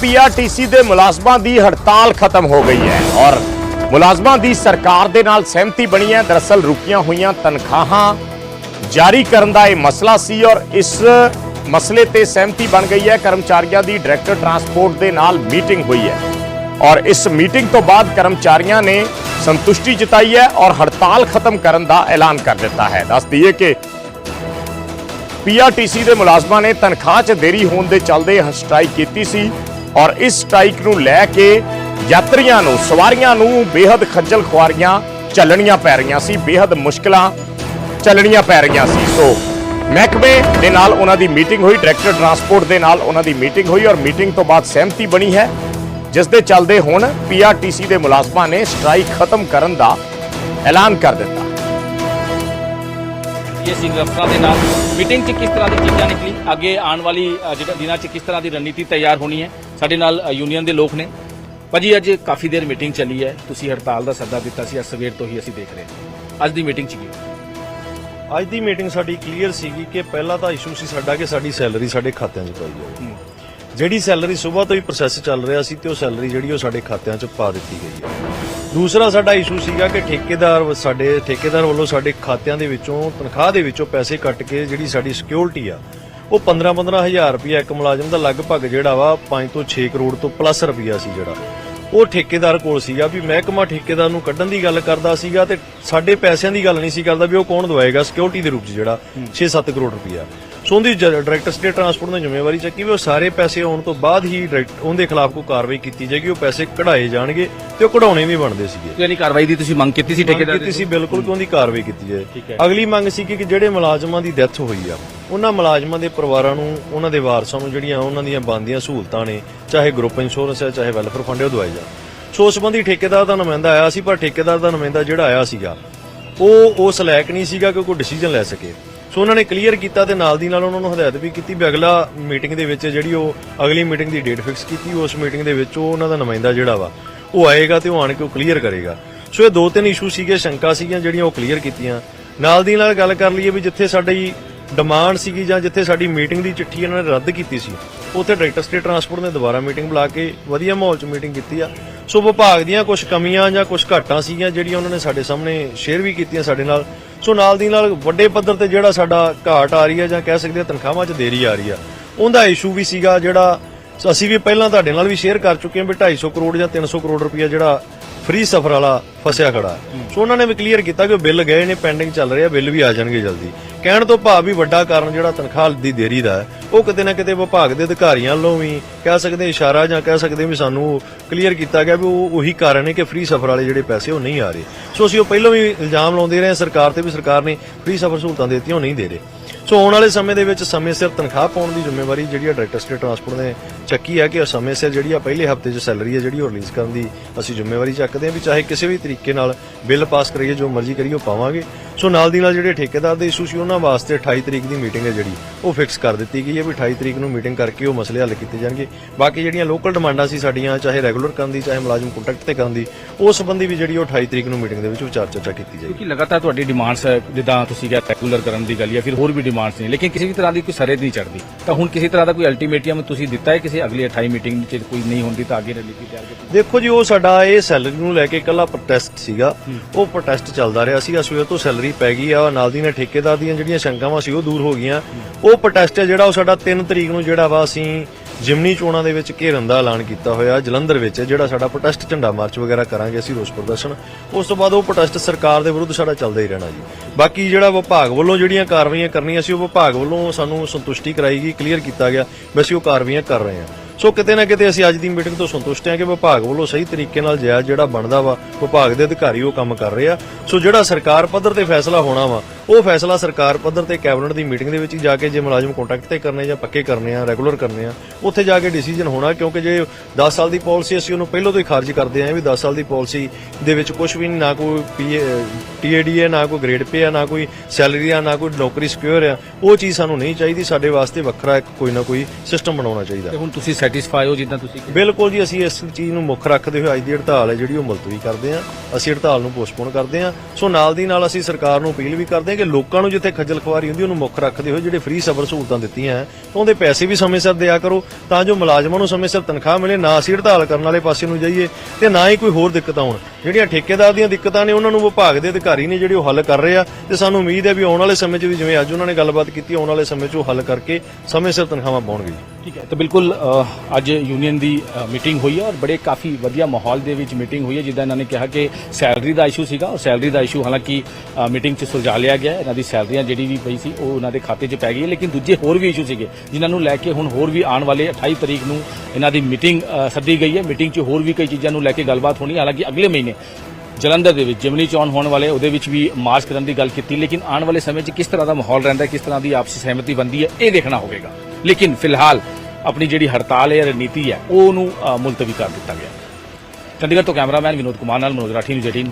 PRTC ਦੇ ਮੁਲਾਜ਼ਮਾਂ ਦੀ ਹੜਤਾਲ ਖਤਮ ਹੋ ਗਈ ਹੈ ਔਰ ਮੁਲਾਜ਼ਮਾਂ ਦੀ ਸਰਕਾਰ ਦੇ ਨਾਲ ਸਹਿਮਤੀ ਬਣੀ ਹੈ। ਦਰਅਸਲ ਰੁਕੀਆਂ ਹੋਈਆਂ ਤਨਖਾਹਾਂ ਜਾਰੀ ਕਰਨ ਦਾ ਇਹ ਮਸਲਾ ਸੀ ਔਰ ਇਸ ਮਸਲੇ ਤੇ ਸਹਿਮਤੀ ਬਣ ਗਈ ਹੈ। ਕਰਮਚਾਰੀਆਂ ਦੀ ਡਾਇਰੈਕਟਰ ਟਰਾਂਸਪੋਰਟ ਦੇ ਨਾਲ ਮੀਟਿੰਗ ਹੋਈ ਹੈ ਔਰ ਇਸ ਮੀਟਿੰਗ ਤੋਂ ਬਾਅਦ ਕਰਮਚਾਰੀਆਂ ਨੇ ਸੰਤੁਸ਼ਟੀ ਜਤਾਈ ਹੈ ਔਰ ਹੜਤਾਲ ਖਤਮ ਕਰਨ ਦਾ ਐਲਾਨ ਕਰ ਦਿੱਤਾ ਹੈ। ਦੱਸ ਦਈਏ ਕਿ ਪੀਆਰਟੀਸੀ ਦੇ ਮੁਲਾਜ਼ਮਾਂ ਨੇ ਤਨਖਾਹ 'ਚ ਦੇਰੀ ਹੋਣ ਦੇ ਚੱਲਦੇ ਸਟ੍ਰਾਈਕ ਕੀਤੀ ਸੀ। ਔਰ ਇਸ ਸਟ੍ਰਾਈਕ ਨੂੰ ਲੈ ਕੇ ਯਾਤਰੀਆਂ ਨੂੰ, ਸਵਾਰੀਆਂ ਨੂੰ ਬੇਹੱਦ ਖੱਜਲ ਖੁਆਰੀਆਂ ਚੱਲਣੀਆਂ ਪੈ ਰਹੀਆਂ ਸੀ, ਬੇਹੱਦ ਮੁਸ਼ਕਲਾਂ ਚੱਲਣੀਆਂ ਪੈ ਰਹੀਆਂ ਸੀ। ਸੋ ਮਹਿਕਮੇ ਦੇ ਨਾਲ ਉਹਨਾਂ ਦੀ ਮੀਟਿੰਗ ਹੋਈ, ਡਾਇਰੈਕਟਰ ਟਰਾਂਸਪੋਰਟ ਦੇ ਨਾਲ ਉਹਨਾਂ ਦੀ ਮੀਟਿੰਗ ਹੋਈ ਔਰ ਮੀਟਿੰਗ ਤੋਂ ਬਾਅਦ ਸਹਿਮਤੀ ਬਣੀ ਹੈ। ਜਿਸ ਦੇ ਚੱਲਦੇ ਹੁਣ ਪੀਆਰਟੀਸੀ ਦੇ ਮੁਲਾਜ਼ਮਾਂ ਨੇ ਸਟ੍ਰਾਈਕ ਖਤਮ ਕਰਨ ਦਾ ਐਲਾਨ ਕਰ ਦਿੱਤਾ। ਇਹ ਸਿੰਘ ਅਫਸਰਾਂ ਦੇ ਨਾਲ ਮੀਟਿੰਗ 'ਚ ਕਿਸ ਤਰ੍ਹਾਂ ਦੀ ਚੀਜ਼ਾਂ ਨਿਕਲੀ? ਅੱਗੇ ਆਉਣ ਵਾਲੀ ਜਿਹੜਾ ਦਿਨਾਂ 'ਚ ਕਿਸ ਤਰ੍ਹਾਂ ਦੀ ਰਣਨੀਤੀ ਤਿਆਰ ਹੋਣੀ ਹੈ ਸਾਡੇ ਨਾਲ ਯੂਨੀਅਨ ਦੇ ਲੋਕ ਨੇ। ਭਾਜੀ ਅੱਜ ਕਾਫੀ ਦੇਰ ਮੀਟਿੰਗ ਚੱਲੀ ਹੈ। ਤੁਸੀਂ ਹੜਤਾਲ ਦਾ ਸੱਦਾ ਦਿੱਤਾ ਸੀ ਅੱਜ ਸਵੇਰ ਤੋਂ ਹੀ ਅਸੀਂ ਦੇਖ ਰਹੇ ਹਾਂ। ਅੱਜ ਦੀ ਮੀਟਿੰਗ 'ਚ ਕੀ? ਅੱਜ ਦੀ ਮੀਟਿੰਗ ਸਾਡੀ ਕਲੀਅਰ ਸੀਗੀ ਕਿ ਪਹਿਲਾ ਤਾਂ ਇਸ਼ੂ ਸੀ ਸਾਡਾ ਕਿ ਸਾਡੀ ਸੈਲਰੀ ਸਾਡੇ ਖਾਤਿਆਂ 'ਚ ਪਾਈ ਜਾਵੇ ਜਿਹੜੀ ਸੈਲਰੀ ਸਵੇਰ ਤੋਂ ਹੀ ਪ੍ਰੋਸੈਸ ਚੱਲ ਰਿਹਾ ਸੀ ਤੇ ਉਹ ਸੈਲਰੀ ਜਿਹੜੀ ਉਹ ਸਾਡੇ ਖਾਤਿਆਂ 'ਚ ਪਾ ਦਿੱਤੀ ਗਈ ਹੈ। ਦੂਸਰਾ ਸਾਡਾ ਇਸ਼ੂ ਸੀਗਾ ਕਿ ਠੇਕੇਦਾਰ ਸਾਡੇ ਠੇਕੇਦਾਰ ਵੱਲੋਂ ਸਾਡੇ ਖਾਤਿਆਂ ਦੇ ਵਿੱਚੋਂ ਤਨਖਾਹ ਦੇ ਵਿੱਚੋਂ ਪੈਸੇ ਕੱਟ ਕੇ ਜਿਹੜੀ ਸਾਡੀ ਸਿਕਿਉਰਿਟੀ ਆ ਉਹ 15-15 ਹਜ਼ਾਰ ਰੁਪਇਆ ਇੱਕ ਮੁਲਾਜ਼ਮ ਦਾ ਲਗਭਗ ਜਿਹੜਾ ਵਾ 5 ਤੋਂ 6 ਕਰੋੜ ਤੋਂ ਪਲੱਸ ਰੁਪਇਆ ਸੀ ਜਿਹੜਾ। ਉਹ ਠੇਕੇਦਾਰ ਕੋਲ ਸੀਗਾ ਵੀ ਮਹਿਕਮਾ ਠੇਕੇਦਾਰ ਨੂੰ ਕੱਢਣ ਦੀ ਗੱਲ ਕਰਦਾ ਸੀਗਾ ਤੇ ਸਾਡੇ ਪੈਸਿਆਂ ਦੀ ਗੱਲ ਨਹੀਂ ਸੀ ਕਰਦਾ ਵੀ ਉਹ ਕੌਣ ਦਵਾਏਗਾ ਸਿਕਿਉਰਿਟੀ ਦੇ ਰੂਪ 'ਚ ਜਿਹੜਾ 6-7 ਕਰੋੜ ਰੁਪਇਆ ਸੋ ਉਹਦੀ ਡਾਇਰੈਕਟਰ ਸਟੇਟ ਟਰਾਂਸਪੋਰਟ ਨੇ ਜ਼ਿੰਮੇਵਾਰੀ ਚੱਕੀ ਵੀ ਉਹ ਸਾਰੇ ਪੈਸੇ ਆਉਣ ਤੋਂ ਬਾਅਦ ਹੀ ਉਹਦੇ ਖਿਲਾਫ ਕੋਈ ਕਾਰਵਾਈ ਕੀਤੀ ਜਾਏਗੀ ਉਹ ਪੈਸੇ ਕਢਾਏ ਜਾਣਗੇ ਤੇ ਉਹ ਕਢਾਉਣੇ ਵੀ ਬਣਦੇ ਸੀਗੇ। ਯਾਨੀ ਕਾਰਵਾਈ ਦੀ ਤੁਸੀਂ ਮੰਗ ਕੀਤੀ ਸੀ ਠੇਕੇਦਾਰ ਕੀਤੀ ਸੀ ਬਿਲਕੁਲ ਕਿ ਉਹਦੀ ਕਾਰਵਾਈ ਕੀਤੀ ਜਾਏ। ਹੈ। ਅਗਲੀ ਮੰਗ ਸੀ ਕਿ ਜਿਹੜੇ ਮੁਲਾਜ਼ਮਾਂ ਦੀ ਡੈਥ ਹੋਈ ਆ ਉਹਨਾਂ ਮੁਲਾਜ਼ਮਾਂ ਦੇ ਪਰਿਵਾਰਾਂ ਨੂੰ ਉਹਨਾਂ ਦੇ ਵਾਰਸਾਂ ਨੂੰ ਜਿਹੜੀਆਂ ਉਹਨਾਂ ਦੀਆਂ ਬਣਦੀਆਂ ਸਹੂਲਤਾਂ ਨੇ ਚਾਹੇ ਗਰੁੱਪ ਇੰਸ਼ੋਰੈਂਸ ਹੈ ਚਾਹੇ ਵੈਲਫੇਅਰ ਫੰਡ ਉਹ ਦਵਾਏ ਜਾਣ। ਸੋ ਸੰਬੰਧੀ ਠੇਕੇਦਾਰ ਦਾ ਨੁਮਾਇੰਦਾ ਆਇਆ ਸੀ ਪਰ ਠੇਕੇਦਾਰ ਦਾ ਨੁਮਾਇੰਦਾ ਜਿਹੜਾ ਆਇਆ ਸੀਗਾ ਉਹ ਉਸ ਲਾਇਕ ਨਹੀਂ ਸੀਗਾ ਕਿ ਕੋਈ ਡਿਸੀਜਨ ਲੈ ਸਕੇ। ਸੋ ਉਹਨਾਂ ਨੇ ਕਲੀਅਰ ਕੀਤਾ ਤੇ ਨਾਲ ਦੀ ਨਾਲ ਉਹਨਾਂ ਨੂੰ ਹਦਾਇਤ ਵੀ ਕੀਤੀ ਵੀ ਅਗਲਾ ਮੀਟਿੰਗ ਦੇ ਵਿੱਚ ਜਿਹੜੀ ਉਹ ਅਗਲੀ ਮੀਟਿੰਗ ਦੀ ਡੇਟ ਫਿਕਸ ਕੀਤੀ, ਉਸ ਮੀਟਿੰਗ ਦੇ ਵਿੱਚ ਉਹ ਉਹਨਾਂ ਦਾ ਨੁਮਾਇੰਦਾ ਜਿਹੜਾ ਵਾ, ਉਹ ਆਏਗਾ ਤੇ ਉਹ ਆਣ ਕੇ ਉਹ ਕਲੀਅਰ ਕਰੇਗਾ। ਸੋ ਇਹ ਦੋ ਤਿੰਨ ਇਸ਼ੂ ਸੀਗੇ, ਸ਼ੰਕਾ ਸੀਗੀਆਂ ਜਿਹੜੀਆਂ ਉਹ ਕਲੀਅਰ ਕੀਤੀਆਂ। ਨਾਲ ਦੀ ਨਾਲ ਗੱਲ ਕਰ ਲਈਏ ਵੀ ਜਿੱਥੇ ਸਾਡੀ ਡਿਮਾਂਡ ਸੀਗੀ ਜਾਂ ਜਿੱਥੇ ਸਾਡੀ ਮੀਟਿੰਗ ਦੀ ਚਿੱਠੀ ਇਹਨਾਂ ਨੇ ਰੱਦ ਕੀਤੀ ਸੀ, ਉੱਥੇ ਡਾਇਰੈਕਟਰ ਸਟੇਟ ਟਰਾਂਸਪੋਰਟ ਨੇ ਦੁਬਾਰਾ ਮੀਟਿੰਗ ਬੁਲਾ ਕੇ ਵਧੀਆ ਮਾਹੌਲ 'ਚ ਮੀਟਿੰਗ ਕੀਤੀ ਆ। ਸੋ ਵਿਭਾਗ ਦੀਆਂ ਕੁਝ ਕਮੀਆਂ ਜਾਂ ਕੁਝ ਘਾਟਾਂ ਸੀਗੀਆਂ ਜਿਹੜੀਆਂ ਉਹਨਾਂ ਨੇ ਸਾਡੇ ਸਾਹਮਣੇ ਸ਼ੇਅਰ ਵੀ ਕੀਤੀਆਂ ਸਾਡੇ ਨਾਲ। ਸੋ ਨਾਲ ਦੀ ਨਾਲ ਵੱਡੇ ਪੱਧਰ ਤੇ ਜਿਹੜਾ ਸਾਡਾ ਘਾਟ ਆ ਰਹੀ ਹੈ ਜਾਂ ਕਹਿ ਸਕਦੇ ਆ ਤਨਖਾਹਾਂ 'ਚ ਦੇਰੀ ਆ ਰਹੀ ਆ, ਉਹਦਾ ਇਸ਼ੂ ਵੀ ਸੀਗਾ ਜਿਹੜਾ ਅਸੀਂ ਵੀ ਪਹਿਲਾਂ ਤੁਹਾਡੇ ਨਾਲ ਵੀ ਸ਼ੇਅਰ ਕਰ ਚੁੱਕੇ ਹਾਂ ਵੀ 250 ਕਰੋੜ ਜਾਂ 300 ਕਰੋੜ ਰੁਪਇਆ ਜਿਹੜਾ ਫ੍ਰੀ ਸਫਰ ਵਾਲਾ ਫਸਿਆ ਖੜਾ। ਸੋ ਉਹਨਾਂ ਨੇ ਵੀ ਕਲੀਅਰ ਕੀਤਾ ਕਿ ਉਹ ਬਿੱਲ ਗਏ ਨੇ ਪੈਂਡਿੰਗ ਚੱਲ ਰਿਹਾ ਬਿੱਲ ਵੀ ਆ ਜਾਣਗੇ ਜਲਦੀ। ਕਹਿਣ ਤੋਂ ਭਾਵ ਵੀ ਵੱਡਾ ਕਾਰਨ ਜਿਹੜਾ ਤਨਖਾਹ ਦੀ ਦੇਰੀ ਦਾ ਉਹ ਕਿਤੇ ਨਾ ਕਿਤੇ ਵਿਭਾਗ ਦੇ ਅਧਿਕਾਰੀਆਂ ਵੱਲੋਂ ਵੀ ਕਹਿ ਸਕਦੇ ਇਸ਼ਾਰਾ ਜਾਂ ਕਹਿ ਸਕਦੇ ਵੀ ਸਾਨੂੰ ਕਲੀਅਰ ਕੀਤਾ ਗਿਆ ਵੀ ਉਹ ਉਹੀ ਕਾਰਨ ਹੈ ਕਿ ਫ੍ਰੀ ਸਫਰ ਵਾਲੇ ਜਿਹੜੇ ਪੈਸੇ ਉਹ ਨਹੀਂ ਆ ਰਹੇ। ਸੋ ਅਸੀਂ ਉਹ ਪਹਿਲਾਂ ਵੀ ਇਲਜ਼ਾਮ ਲਾਉਂਦੇ ਰਹੇ ਹਾਂ, ਸਰਕਾਰ ਤੇ ਵੀ ਸਰਕਾਰ ਨੇ ਫ੍ਰੀ ਸਫਰ ਸਹੂਲਤਾਂ ਦੇ ਦਿੱਤੀਆਂ, ਉਹ ਨਹੀਂ ਦੇ ਰਹੇ। ਸੋ ਆਉਣ ਵਾਲੇ ਸਮੇਂ ਦੇ ਵਿੱਚ ਸਮੇਂ ਸਿਰ ਤਨਖਾਹ ਪਾਉਣ ਦੀ ਜ਼ਿੰਮੇਵਾਰੀ ਜਿਹੜੀ ਆ ਡਾਇਰੈਕਟਰ ਸਟੇਟ ਟਰਾਂਸਪੋਰਟ ਨੇ ਚੱਕੀ ਹੈ ਕਿ ਉਹ ਸਮੇਂ ਸਿਰ ਜਿਹੜੀ ਆ ਪਹਿਲੇ ਹਫ਼ਤੇ 'ਚ ਸੈਲਰੀ ਹੈ ਜਿਹੜੀ ਉਹ ਰਿਲੀਜ਼ ਕਰਨ ਦੀ ਅਸੀਂ ਜ਼ਿੰਮੇਵਾਰੀ ਚੱਕਦੇ ਹਾਂ ਵੀ ਚਾਹੇ ਕਿਸੇ ਵੀ ਤਰੀਕੇ ਨਾਲ ਬਿੱਲ ਪਾਸ ਕਰੀਏ, ਜੋ ਮਰਜ਼ੀ ਕਰੀਏ, ਉਹ ਪਾਵਾਂਗੇ। ਸੋ ਨਾਲ ਦੀ ਨਾਲ ਜਿਹੜੇ ਠੇਕੇਦਾਰ ਦੇ ਇਸ਼ੂ ਸੀ, ਉਹਨਾਂ ਵਾਸਤੇ 28 ਤਰੀਕ ਦੀ ਮੀਟਿੰਗ ਹੈ ਜਿਹੜੀ, ਉਹ ਫਿਕਸ ਕਰ ਦਿੱਤੀ ਗਈ ਹੈ ਵੀ 28 ਤਰੀਕ ਨੂੰ ਮੀਟਿੰਗ ਕਰਕੇ ਉਹ ਮਸਲੇ ਹੱਲ ਕੀਤੇ ਜਾਣਗੇ। ਬਾਕੀ ਜਿਹੜੀਆਂ ਲੋਕਲ ਡਿਮਾਂਡਾਂ ਸੀ ਸਾਡੀਆਂ, ਚਾਹੇ ਰੈਗੂਲਰ ਕਰਨ ਦੀ, ਚਾਹੇ ਮੁਲਾਜ਼ਮ ਕੰਟਰੈਕਟ ਤੇ ਕਰਨ ਦੀ ਉਸ ਸੰਬੰਧੀ ਵੀ ਜਿਹੜੀ ਉਹ 28 ਤਰੀਕ ਨੂੰ ਮੀਟਿੰਗ ਦੇ ਵਿੱਚ ਵਿਚਾਰ ਚਰਚਾ ਕੀਤੀ ਜਾਏਗੀ। ਕਿਉਂਕਿ ਲਗਾਤਾਰ ਤੁਹਾਡੀ ਡਿਮਾਂਡਸ ਹੈ ਜਿੱਦਾਂ ਤੁਸੀਂ ਕਿਹਾ ਰੈਗੂਲਰ ਕਰਨ ਦੀ ਗੱਲ ਜਾਂ ਫਿਰ ਹੋਰ ਵੀ ਡਿਮਾਂਡਸ ਨੇ ਲੇਕਿਨ ਕਿਸੇ ਵੀ ਤਰ੍ਹਾਂ ਦੀ ਕੋਈ ਸਰੇ ਨਹੀਂ ਚੜਦੀ ਤਾਂ ਹੁਣ ਕਿਸੇ ਤਰ੍ਹਾਂ ਦਾ ਕੋਈ ਅਲਟੀਮੇਟਮ ਤੁਸੀਂ ਦਿੱਤਾ ਹੈ ਕਿਸੇ ਅਗਲੀ 28 ਮੀਟਿੰਗ ਵਿੱਚ ਕੋਈ ਨਹੀਂ ਹੁੰਦੀ ਤਾਂ ਅੱਗੇ ਰਣਨੀਤੀ ਤਿਆਰ ਕੀਤੀ ਦੇਖੋ ਜੀ ਉਹ ਸਾਡਾ ਇਹ ਸੈਲਰੀ ਨੂੰ ਲੈ ਕੇ ਇਕੱਲਾ ਪ੍ਰੋਟੈਸਟ ਸੀਗਾ। ਉਹ ਪ੍ਰੋਟੈਸਟ ਚੱਲਦਾ ਰਿਹਾ ਸੀਗਾ। ਸਵੇਰ ਤੋਂ ਸੈਲਰੀ ਪੈ ਗਈ ਆ। ਨਾਲ ਦੀ ਨੇ ਠੇਕੇਦਾਰ ਦੀਆਂ ਜਿਹੜੀਆਂ ਸ਼ੰਕਾਵਾਂ ਸੀ ਉਹ ਦੂਰ ਹੋ ਗਈਆਂ। ਉਹ ਪ੍ਰੋਟੈਸਟ ਹੈ ਜਿਹੜਾ ਉਹ ਸਾਡਾ 3 ਤਰੀਕ ਨੂੰ ਜਿਹੜਾ ਵਾ ਅਸੀਂ ਜਿਮਨੀ ਚੋਣਾਂ ਦੇ ਵਿੱਚ ਘੇਰਨ ਦਾ ਐਲਾਨ ਕੀਤਾ ਹੋਇਆ ਜਲੰਧਰ ਵਿੱਚ, ਜਿਹੜਾ ਸਾਡਾ ਪ੍ਰੋਟੈਸਟ ਝੰਡਾ ਮਾਰਚ ਵਗੈਰਾ ਕਰਾਂਗੇ ਅਸੀਂ ਰੋਸ ਪ੍ਰਦਰਸ਼ਨ। ਉਸ ਤੋਂ ਬਾਅਦ ਉਹ ਪ੍ਰੋਟੈਸਟ ਸਰਕਾਰ ਦੇ ਵਿਰੁੱਧ ਸਾਡਾ ਚੱਲਦਾ ਹੀ ਰਹਿਣਾ ਜੀ। ਬਾਕੀ ਜਿਹੜਾ ਵਿਭਾਗ ਵੱਲੋਂ ਜਿਹੜੀਆਂ ਕਾਰਵਾਈਆਂ ਕਰਨੀਆਂ ਸੀ, ਉਹ ਵਿਭਾਗ ਵੱਲੋਂ ਸਾਨੂੰ ਸੰਤੁਸ਼ਟੀ ਕਰਾਈ ਗਈ ਕਲੀਅਰ ਕੀਤਾ ਗਿਆ ਵੀ ਅਸੀਂ ਉਹ ਕਾਰਵਾਈਆਂ ਕਰ ਰਹੇ ਹਾਂ। ਸੋ ਕਿਤੇ ਨਾ ਕਿਤੇ ਅਸੀਂ ਅੱਜ ਦੀ ਮੀਟਿੰਗ ਤੋਂ ਸੰਤੁਸ਼ਟ ਹਾਂ ਕਿ ਵਿਭਾਗ ਵੱਲੋਂ ਸਹੀ ਤਰੀਕੇ ਨਾਲ ਜਾਇਜ਼ ਜਿਹੜਾ ਬਣਦਾ ਵਾ, ਵਿਭਾਗ ਦੇ ਅਧਿਕਾਰੀ ਉਹ ਕੰਮ ਕਰ ਰਹੇ ਆ। ਸੋ ਜਿਹੜਾ ਸਰਕਾਰ ਪੱਧਰ ਤੇ ਫੈਸਲਾ ਹੋਣਾ ਵਾ ਉਹ ਫੈਸਲਾ ਸਰਕਾਰ ਪੱਧਰ ਤੇ ਕੈਬਨਿਟ ਦੀ ਮੀਟਿੰਗ ਦੇ ਵਿੱਚ ਹੀ ਜਾ ਕੇ ਜੇ ਮੁਲਾਜ਼ਮ ਕੰਟਰੈਕਟ ਤੇ ਕਰਨੇ ਜਾਂ ਪੱਕੇ ਕਰਨੇ ਆ ਰੈਗੂਲਰ ਕਰਨੇ ਆ ਉੱਥੇ ਜਾ ਕੇ ਡਿਸੀਜਨ ਹੋਣਾ ਕਿਉਂਕਿ ਜੇ 10 ਸਾਲ ਦੀ ਪਾਲਿਸੀ ਅਸੀਂ ਉਹਨੂੰ ਪਹਿਲਾਂ ਤੋਂ ਹੀ ਖਾਰਜ ਕਰਦੇ ਆਂ ਵੀ 10 ਸਾਲ ਦੀ ਪਾਲਿਸੀ ਦੇ ਵਿੱਚ ਕੁਝ ਵੀ ਨਹੀਂ ਨਾ ਕੋਈ ਟੀਏਡੀ ਹੈ ਨਾ ਕੋਈ ਗ੍ਰੇਡ ਪੇ ਆ ਨਾ ਕੋਈ ਸੈਲਰੀ ਆ ਨਾ ਕੋਈ ਨੌਕਰੀ ਸਿਕਿਉਰ ਆ ਉਹ ਚੀਜ਼ ਸਾਨੂੰ ਨਹੀਂ ਚਾਹੀਦੀ ਸਾਡੇ ਵਾਸਤੇ ਵੱਖਰਾ ਇੱਕ ਕੋਈ ਨਾ ਕੋਈ ਸਿਸਟਮ ਬਣਾਉਣਾ ਚਾਹੀਦਾ ਤੇ ਹੁਣ ਤੁਸੀਂ ਸੈਟੀਸਫਾਈ ਹੋ ਜਿੱਦਾਂ ਤੁਸੀਂ? ਬਿਲਕੁਲ ਜੀ ਅਸੀਂ ਇਸ ਚੀਜ਼ ਨੂੰ ਮੁੱਖ ਰੱਖਦੇ ਹੋਏ ਅੱਜ ਦੀ ਹੜਤਾਲ ਹੈ ਜਿਹੜੀ ਉਹ ਮੁਲਤਵੀ ਕਰਦੇ ਹਾਂ ਅਸੀਂ ਹੜਤਾਲ ਨੂੰ ਪੋਸਟਪੋਨ ਕਰਦੇ ਹਾਂ ਸੋ ਨਾਲ ਦੀ ਨਾਲ ਅਸੀਂ ਸਰਕਾਰ ਨੂੰ ਅਪੀਲ ਵੀ ਕਰਦੇ ਹਾਂ ਕਿ ਲੋਕਾਂ ਨੂੰ ਜਿੱਥੇ ਖੱਜਲ ਖੁਆਰੀ ਹੁੰਦੀ, ਉਹਨੂੰ ਮੁੱਖ ਰੱਖਦੇ ਹੋਏ ਜਿਹੜੇ ਫ੍ਰੀ ਸਬਰ ਸਹੂਲਤਾਂ ਦਿੱਤੀਆਂ ਤਾਂ ਉਹਦੇ ਪੈਸੇ ਵੀ ਸਮੇਂ ਸਿਰ ਦਿਆ ਕਰੋ, ਤਾਂ ਜੋ ਮੁਲਾਜ਼ਮਾਂ ਨੂੰ ਸਮੇਂ ਸਿਰ ਤਨਖਾਹ ਮਿਲੇ, ਨਾ ਅਸੀਂ ਹੜਤਾਲ ਕਰਨ ਵਾਲੇ ਪਾਸੇ ਨੂੰ ਜਾਈਏ, ਤੇ ਨਾ ਹੀ ਕੋਈ ਹੋਰ ਦਿੱਕਤਾਂ ਆਉਣ ਜਿਹੜੀਆਂ ਠੇਕੇਦਾਰ ਦੀਆਂ ਦਿੱਕਤਾਂ ਨੇ, ਉਹਨਾਂ ਨੂੰ ਵਿਭਾਗ ਦੇ ਅਧਿਕਾਰੀ ਨੇ ਜਿਹੜੇ ਉਹ ਹੱਲ ਕਰ ਰਹੇ ਆ। ਤੇ ਸਾਨੂੰ ਉਮੀਦ ਹੈ ਵੀ ਆਉਣ ਵਾਲੇ ਸਮੇਂ 'ਚ ਵੀ ਜਿਵੇਂ ਅੱਜ ਉਹਨਾਂ ਨੇ ਗੱਲਬਾਤ ਕੀਤੀ, ਆਉਣ ਵਾਲੇ ਸਮੇਂ 'ਚ ਉਹ ਹੱਲ ਕਰਕੇ ਸਮੇਂ ਸਿਰ ਤਨਖਾਹਾਂ ਪਾਉਣਗੇ ਜੀ। ਠੀਕ ਹੈ, ਤਾਂ ਬਿਲਕੁਲ ਅੱਜ ਯੂਨੀਅਨ ਦੀ ਮੀਟਿੰਗ ਹੋਈ ਹੈ ਔਰ ਬੜੇ ਕਾਫੀ ਵਧੀਆ ਮਾਹੌਲ ਦੇ ਵਿੱਚ ਮੀਟਿੰਗ ਹੋਈ ਹੈ ਜਿੱਦਾਂ ਇਹਨਾਂ ਨੇ ਕਿਹਾ ਕਿ ਸੈਲਰੀ ਦਾ ਇਸ਼ੂ ਸੀਗਾ ਔਰ ਸੈਲਰੀ ਦਾ ਇਸ਼ੂ ਹਾਲਾਂਕਿ ਮੀਟਿੰਗ 'ਚ ਸੁਲਝਾ ਲਿਆ ਗਿਆ ਇਹਨਾਂ ਦੀ ਸੈਲਰੀਆਂ ਜਿਹੜੀ ਵੀ ਪਈ ਸੀ, ਉਹ ਉਹਨਾਂ ਦੇ ਖਾਤੇ 'ਚ ਪੈ ਗਈ ਲੇਕਿਨ ਦੂਜੇ ਹੋਰ ਵੀ ਇਸ਼ੂ ਸੀਗੇ, ਜਿਨ੍ਹਾਂ ਨੂੰ ਲੈ ਕੇ ਹੁਣ ਹੋਰ ਵੀ ਆਉਣ ਵਾਲੇ 28 ਤਰੀਕ ਨੂੰ ਇਹਨਾਂ ਦੀ ਮੀਟਿੰਗ ਸੱਦੀ ਗਈ ਹੈ। ਮੀਟਿੰਗ 'ਚ ਹੋਰ ਵੀ ਕਈ ਚੀਜ਼ਾਂ ਨੂੰ ਲੈ ਕੇ ਗੱਲਬਾਤ ਹੋਣੀ ਹੈ। ਹਾਲਾਂਕਿ ਅਗਲੇ ਮਹੀਨੇ ਜਲੰਧਰ ਦੇ ਵਿੱਚ, ਜਿਮਨੀ ਚੋਣ ਹੋਣ ਵਾਲੇ, ਉਹਦੇ ਵਿੱਚ ਵੀ ਮਾਰਚ ਕਰਨ ਦੀ ਗੱਲ ਕੀਤੀ, ਲੇਕਿਨ ਆਉਣ ਵਾਲੇ ਸਮੇਂ 'ਚ ਕਿਸ ਤਰ੍ਹਾਂ ਦਾ ਮਾਹੌਲ ਰਹਿੰਦਾ ਕਿਸ ਤਰ੍ਹਾਂ ਦੀ ਆਪਸੀ ਸਹਿਮਤੀ ਬਣਦੀ ਹੈ, ਇਹ ਦੇਖਣਾ ਹੋਵੇਗਾ। ਲੇਕਿਨ ਫਿਲਹਾਲ ਆਪਣੀ ਜਿਹੜੀ ਹੜਤਾਲ ਹੈ ਰਣਨੀਤੀ ਹੈ ਉਹ ਨੂੰ ਮੁਲਤਵੀ ਕਰ ਦਿੱਤਾ ਗਿਆ। ਚੰਡੀਗੜ੍ਹ ਤੋਂ ਕੈਮਰਾਮੈਨ ਵਿਨੋਦ ਕੁਮਾਰ ਨਾਲ, ਮਨੋਜ ਰਾਠੀ ਨੂੰ ਜਟੀਨ